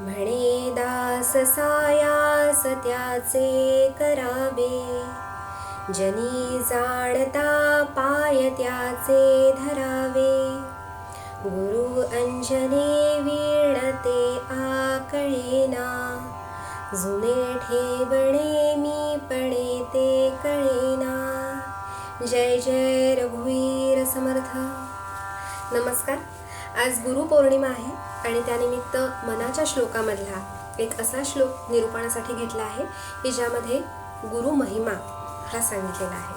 म्हणे दास सायास त्याचे करावे. जनी जाणता पाय त्याचे धरावे. गुरु अंजने वीणते आकळेना. जुने ठेवणे मी पणे ते कळेना. जय जय रघुवीर समर्थ. नमस्कार. आज गुरुपौर्णिमा आहे. आणि त्यानिमित्त मनाच्या श्लोकामधला एक असा श्लोक निरूपणासाठी घेतला आहे की ज्यामध्ये गुरु महिमा हा सांगितलेला आहे.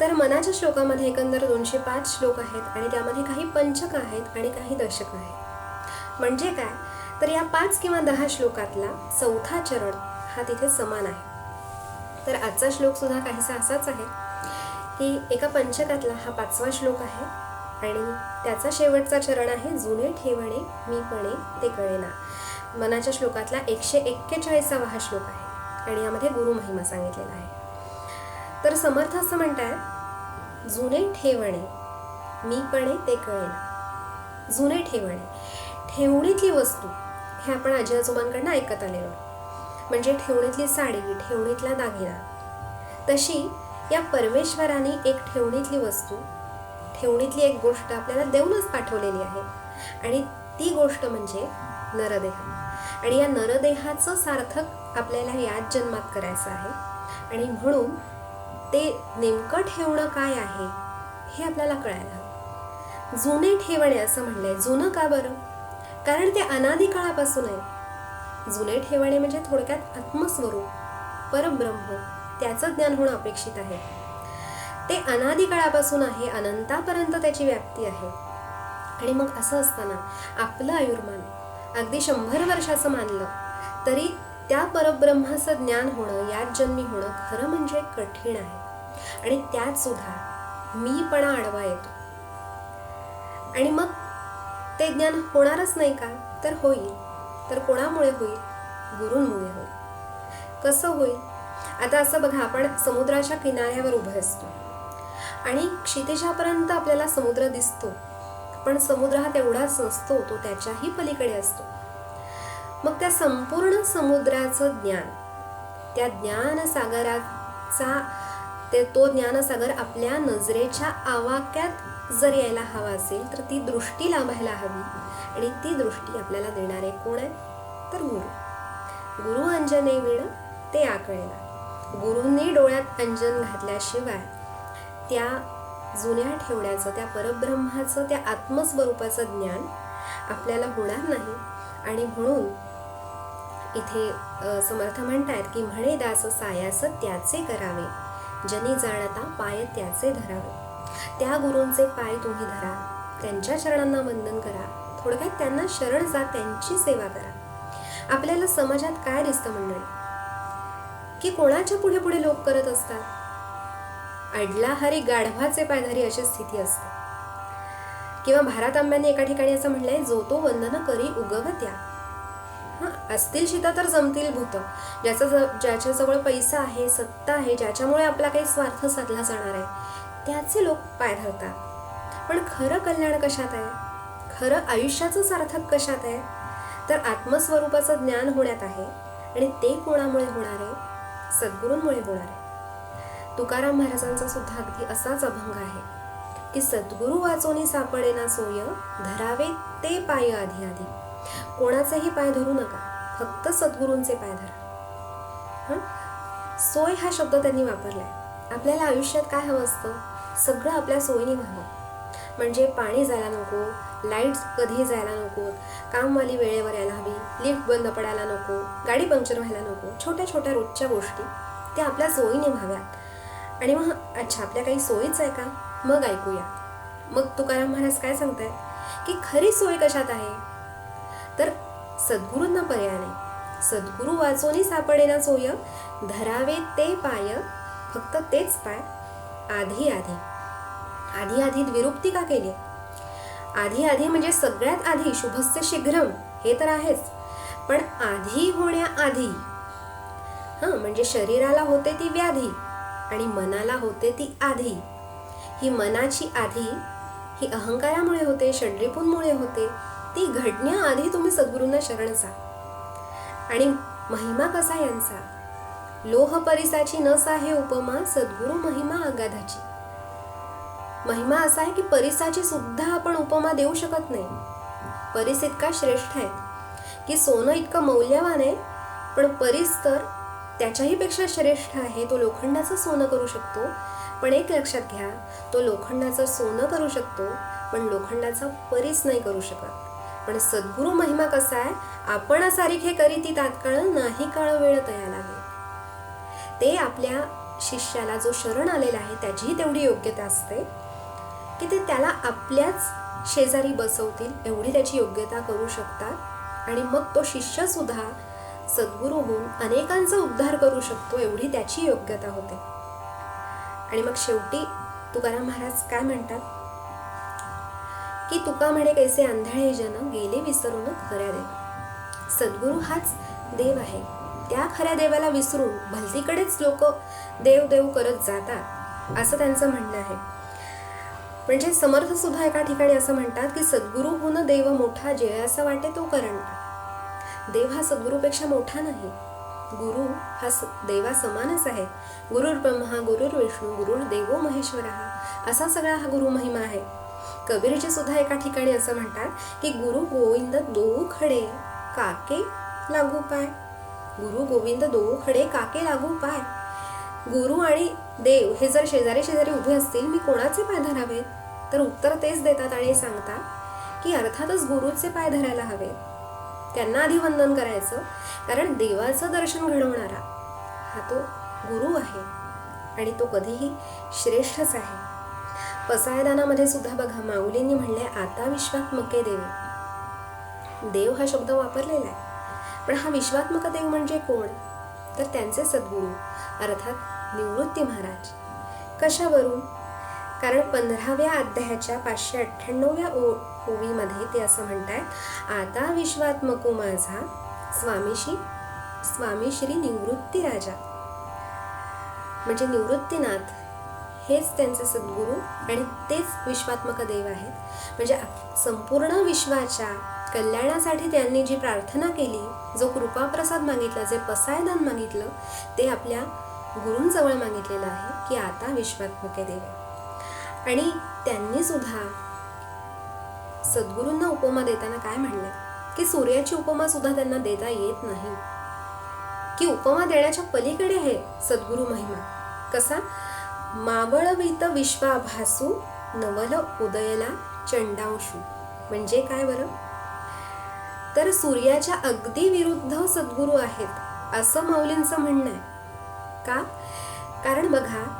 तर मनाच्या श्लोकामध्ये एकंदर दोनशे पाच श्लोक आहेत आणि त्यामध्ये काही पंचक आहेत आणि काही दशक आहेत. म्हणजे काय? तर या पाच किंवा दहा श्लोकातला चौथा चरण हा तिथे समान आहे. तर आजचा श्लोक सुद्धा काहीसा असाच आहे की एका पंचकातला हा पाचवा श्लोक आहे आणि त्याचा शेवटचा चरण आहे जुने ठेवणे मीपणे ते कळेना. मनाच्या श्लोकातला एकशे एक्केचाळीसावा हा श्लोक आहे आणि यामध्ये गुरु महिमा सांगितलेला आहे. तर समर्थ असं म्हणताय जुने ठेवणे मीपणे ते कळेना. जुने ठेवणे ठेवणीतली वस्तू हे आपण आजी आजोबांकडनं ऐकत आलेलो. म्हणजे ठेवणीतली साडी ठेवणीतला दागिना. तशी या परमेश्वराने एक ठेवणीतली वस्तू ठेवणीतली एक गोष्ट आपल्याला देऊनच पाठवलेली आहे. आणि ती गोष्ट म्हणजे नरदेह. आणि या नरदेहाचं सार्थक आपल्याला याच जन्मात करायचं आहे. आणि म्हणून ते नेमकं ठेवणं काय आहे हे आपल्याला कळायला हवं. जुने ठेवणे असं म्हणलंय. जुनं का बरं? कारण ते अनादी काळापासून आहे जुने ठेवणे म्हणजे थोडक्यात आत्मस्वरूप परब्रह्म त्याचं ज्ञान होणं अपेक्षित आहे. ते अनादी काळापासून आहे अनंतापर्यंत त्याची व्याप्ती आहे. आणि मग असं असताना आपलं आयुर्मान अगदी शंभर वर्षाचं मानलं तरी त्या परब्रह्माचं ज्ञान होणं यात जन्मी होणं खरं म्हणजे कठीण आहे. आणि त्यात सुद्धा मीपणा आडवा येतो. आणि मग ते ज्ञान होणारच नाही का? तर होईल. तर कोणामुळे होईल? गुरूंमुळे होईल. कसं होईल? आता असं बघा आपण समुद्राच्या किनाऱ्यावर उभं असतो. आणि क्षितिजापर्यंत आपल्याला समुद्र दिसतो. पण समुद्र हा तेवढाच नसतो तो त्याच्याही पलीकडे असतो. मग त्या संपूर्ण समुद्राचं ज्ञान त्या ज्ञानसागराचा ते तो ज्ञानसागर आपल्या नजरेच्या आवाक्यात जर यायला हवा असेल तर ती दृष्टी लाभायला हवी. आणि ती दृष्टी आपल्याला देणारे कोण आहे तर गुरु. गुरु अंजने विण ते आकळेला गुरुंनी डोळ्यात अंजन घातल्याशिवाय त्या जुन्या ठेवण्याचं त्या परब्रह्माचं त्या आत्मस्वरूपाचं ज्ञान आपल्याला होणार नाही. आणि म्हणून इथे समर्थ म्हणतायत की म्हणे दास सायास त्याचे करावे जनी जाणता पाय त्याचे धरावे. त्या गुरूंचे पाय तुम्ही धरा त्यांच्या चरणांना वंदन करा थोडक्यात त्यांना शरण जा त्यांची सेवा करा. आपल्याला समाजात काय दिसतं मंडळी? की कोणाच्या पुढे पुढे लोक करत असतात? अडला हरी गाढवाचे पायधारी अशी स्थिती असते. किंवा भारत आंब्याने एका ठिकाणी असं म्हणलंय जो तो वंदन करी उगवत्या असतील शिता तर जमतील भूत. ज्याचा ज- ज्याच्याजवळ पैसा आहे सत्ता आहे ज्याच्यामुळे आपला काही स्वार्थ साधला जाणार आहे त्याचे लोक पाय धरतात. पण खरं कल्याण कशात आहे? खरं आयुष्याचं सार्थक कशात आहे? तर आत्मस्वरूपाचं ज्ञान होण्यात आहे. आणि ते कोणामुळे होणार आहे? सद्गुरूंमुळे होणार आहे. तुकाराम महाराजांचा सुद्धा अगदी असाच अभंग आहे की सद्गुरु वाचोनी सापडेना सोय धरावे ते पाय आधी आधी. कोणाचेही पाय धरू नका फक्त सद्गुरूंचे पाय धरा. हं? सोय हा शब्द त्यांनी वापरलाय. आपल्याला आयुष्यात काय हवं असतं? सगळं आपल्या सोयीने व्हावं. म्हणजे पाणी जायला नको लाइट कधी जायला नको कामवाली वेळेवर यायला हवी लिफ्ट बंद पडायला नको गाडी पंक्चर व्हायला नको छोट्या छोट्या रोजच्या गोष्टी त्या आपल्या सोयीने व्हाव्यात. आणि मग अच्छा आपल्या काही सोयीच आहे का? मग ऐकूया. मग तुकाराम महाराज काय सांगताय की खरी सोय कशात आहे? तर सद्गुरूंना पर्याय नाही. सद्गुरू वाचोनी सापडेना सोय धरावे ते पाय फक्त तेच पाय आधी आधी. आधी आधी विरुप्ती का केली? आधी आधी म्हणजे सगळ्यात आधी शुभस्य शीघ्रम हे तर आहेच. पण आधी होण्याआधी हां म्हणजे शरीराला होते ती व्याधी. आणि मनाला होते ती आधी. ही मनाची आधी ही अहंकारामुळे होते षड्रिपूंमुळे होते ती घडण्याआधी तुम्ही सद्गुरूंना शरण जा. आणि महिमा कसा यांचा? लोह परिसाची नस आहे उपमा सद्गुरू महिमा अगाधाची महिमा असा आहे की परिसाची सुद्धा आपण उपमा देऊ शकत नाही. परिस इतका श्रेष्ठ आहे की सोनं इतकं मौल्यवान आहे पण परिस तर त्याच्याही पेक्षा श्रेष्ठ आहे तो लोखंडाचं सोनं करू शकतो. पण एक लक्षात घ्या तो लोखंडाचं सोनं करू शकतो पण लोखंडाचा परीस नाही करू शकत. पण सद्गुरू महिमा कसा आहे आपण सारिखे करी ती तात्काळ नाही काळ वेळ तयार आहे ते आपल्या शिष्याला जो शरण आलेला आहे त्याचीही तेवढी योग्यता असते की ते त्याला आपल्याच शेजारी बसवतील एवढी त्याची योग्यता करू शकतात. आणि मग तो शिष्य सुद्धा सद्गुरू होऊन अनेकांचा उद्धार करू शकतो एवढी त्याची योग्यता होते. आणि मग शेवटी तुकाराम महाराज काय म्हणतात? की तुका म्हणे कैसे आंधळे जन गेले विसरून खऱ्या देव. सद्गुरू हाच देव आहे. त्या खऱ्या देवाला विसरून भलतीकडेच लोक देव देव करत जातात असं त्यांचं म्हणणं आहे. म्हणजे समर्थ सुद्धा एका ठिकाणी असं म्हणतात की सद्गुरू होणं देव मोठा जे असं वाटे तो करंटा. देव हा सद्गुरूपेक्षा मोठा नाही. गुरु हा स- देवा समानच आहे. गुरुर ब्रह्मा गुरुर विष्णू गुरुर देवो महेश्वर हा. असा सगळा हा गुरु महिमा आहे. कबीरजी सुद्धा एका ठिकाणी असं म्हणतात की गुरु गोविंद दो खडे काके लागू पाय. गुरु गोविंद दो खडे काके लागू पाय. गुरु आणि देव हे जर शेजारी शेजारी उभे असतील मी कोणाचे पाय धरावेत? तर उत्तर तेच देतात आणि सांगतात की अर्थातच गुरुचे पाय धरायला हवे त्यांना आधी वंदन करायचं कारण देवाचं दर्शन घडवणारा हा तो गुरु आहे आणि तो कधीही श्रेष्ठच आहे. पसायदानामध्ये सुद्धा बघा माऊलींनी म्हणले आता विश्वात्मके देव. देव हा शब्द वापरलेला आहे. पण हा विश्वात्मक देव म्हणजे कोण? तर त्यांचे सद्गुरू अर्थात निवृत्ती महाराज. कशावरून? कारण पंधराव्या अध्यायाच्या पाचशे अठ्ठ्याण्णव्या ओ ओवीमध्ये ते असं म्हणतात आता विश्वात्मको माझा स्वामीशी स्वामी श्री निवृत्ती राजा. म्हणजे निवृत्तीनाथ हेच त्यांचे सद्गुरू आणि तेच विश्वात्मक देव आहेत. म्हणजे संपूर्ण विश्वाच्या कल्याणासाठी त्यांनी जी प्रार्थना केली जो कृपाप्रसाद मागितला जे पसायदान मागितलं ते आपल्या गुरूंजवळ मागितलेलं आहे की आता विश्वात्मके देव आणि त्यांनी सुद्धा सद्गुरूंना उपमा देताना काय म्हणले? की सूर्याची उपमा सुद्धा त्यांना देता येत नाही. की उपमा देण्याच्या पलीकडे आहे सद्गुरू महिमा. कसा? मावळवित विश्वाभासू नवल उदयला चंडांशू. म्हणजे काय बरं? तर सूर्याच्या अगदी विरुद्ध सद्गुरू आहेत असं माऊलींचं म्हणणं आहे. का? कारण बघा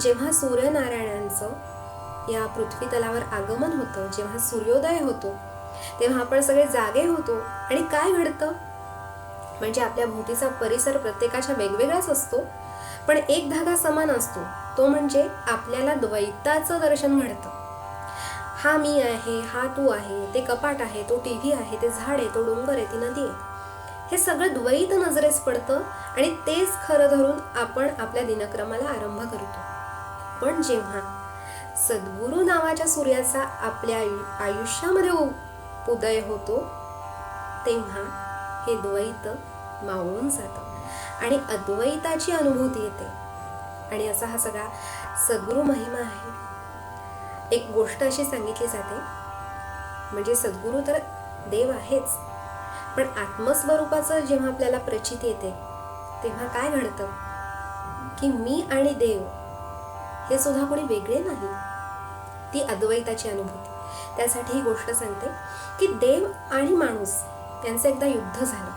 जेव्हा सूर्यनारायणांचं या पृथ्वी तलावर आगमन होतं जेव्हा सूर्योदय होतो तेव्हा आपण सगळे जागे होतो. आणि काय घडतं? म्हणजे आपल्या भोवतीचा परिसर प्रत्येकाच्या वेगवेगळाच असतो पण एक धागा समान असतो. तो म्हणजे आपल्याला द्वैताचं दर्शन घडतं. हा मी आहे हा तू आहे ते कपाट आहे तो टी व्ही आहे ते झाड आहे तो डोंगर आहे ती नदी आहे. हे सगळं द्वैत नजरेस पडतं आणि तेच खरं धरून आपण आपल्या दिनक्रमाला आरंभ करतो. पण जेव्हा सद्गुरू नावाच्या सूर्याचा आपल्या आयु- आयुष्यामध्ये उ- उदय होतो तेव्हा हे द्वैत मावळून जातं आणि अद्वैताची अनुभूती येते. आणि असा हा सगळा सद्गुरू महिमा आहे. एक गोष्ट अशी सांगितली जाते म्हणजे सद्गुरू तर देव आहेच पण आत्मस्वरूपाचं जेव्हा आपल्याला प्रचित येते तेव्हा काय घडतं? की मी आणि देव हे सुद्धा कोणी वेगळे नाही. ती अद्वैताची अनुभूती. त्यासाठी ही गोष्ट सांगते की देव आणि माणूस यांचं एकदा युद्ध झालं.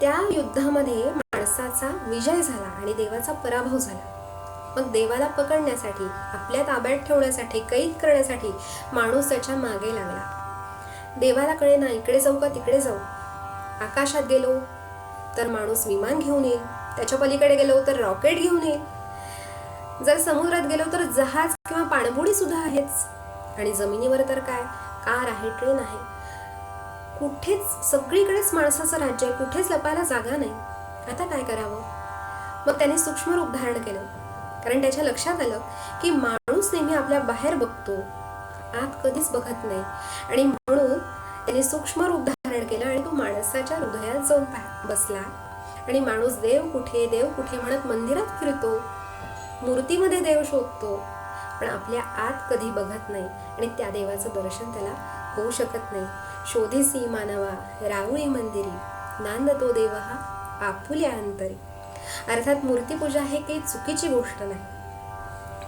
त्या युद्धामध्ये माणसाचा विजय झाला आणि देवाचा पराभव झाला. मग देवाला पकडण्यासाठी आपल्या ताब्यात ठेवण्यासाठी कैद करण्यासाठी माणूस त्याच्यामागे लागला. देवाला कळे ना इकडे जाऊ का तिकडे जाऊ. आकाशात गेलो तर माणूस विमान घेऊन येईल. त्याच्या पलीकडे गेलो तर रॉकेट घेऊन येईल. जर समुद्रात गेलो तर जहाज किंवा पाणबुडी सुद्धा आहेच आणि जमिनीवर तर काय? कार आहे ट्रेन आहे. कुठेच सगळीकडेच माणसाचं राज्य आहे. कुठेच लपायला जागा नाही. आता काय करावं? मग त्याने सूक्ष्म रूप धारण केलं. कारण त्याच्या लक्षात आलं की माणूस नेहमी आपल्या बाहेर बघतो. आत कधीच बघत नाही. आणि म्हणून त्याने सूक्ष्म रूप धारण केलं आणि तो माणसाच्या हृदयात जाऊन बसला. आणि माणूस देव कुठे देव कुठे म्हणत मंदिरात फिरतो. मूर्तीमध्ये देव शोधतो पण आपल्या आत कधी बघत नाही आणि त्या देवाचं दर्शन त्याला होऊ शकत नाही. शोधेसी मानवा राऊळी मंदिरी नांद तो देव हा आपुल्या अंतरी. अर्थात मूर्तीपूजा हे काही चुकीची गोष्ट नाही.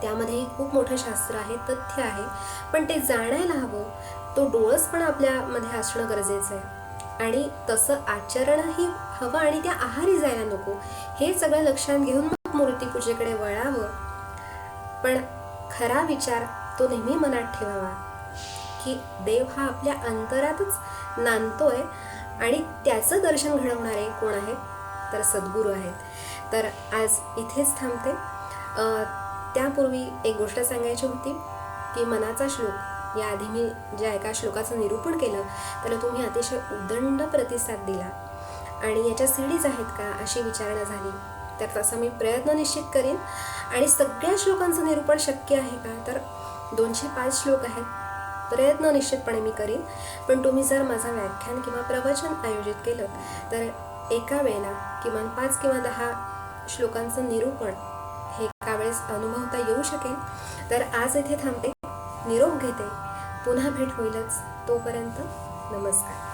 त्यामध्येही खूप मोठं शास्त्र आहे तथ्य आहे. पण ते जाणायला हवं. तो डोळसपण आपल्यामध्ये असणं गरजेचं आहे. आणि तसं आचरणही हवं आणि त्या आहारी जायला नको. हे सगळं लक्षात घेऊन मूर्तीपूजेकडे वळावं. पण खरा विचार तो नेहमी मनात ठेवावा की देव हा आपल्या अंतरातच नांदतोय आणि त्याचं दर्शन घडवणारे कोण आहे तर सद्गुरू आहेत. तर आज इथेच थांबते. त्यापूर्वी एक गोष्ट सांगायची होती की मनाचा श्लोक याआधी मी ज्या एका श्लोकाचं निरूपण केलं त्याला तुम्ही अतिशय उदंड प्रतिसाद दिला. आणि याच्या सीडीज आहेत का अशी विचारणा झाली. तर तसा मी प्रयत्न निश्चित करीन. आणि सगळ्या श्लोकांचं निरूपण शक्य आहे का? तर दोनशे पाच श्लोक आहेत. प्रयत्न निश्चितपणे मी करीन. पण तुम्ही जर माझं व्याख्यान किंवा प्रवचन आयोजित केलं तर एका वेळेला किमान पाच किंवा दहा श्लोकांचं निरूपण हे एका वेळेस अनुभवता येऊ शकेल. तर आज इथे थांबते. निरोप घेते. पुन्हा भेट होईलच. तोपर्यंत नमस्कार.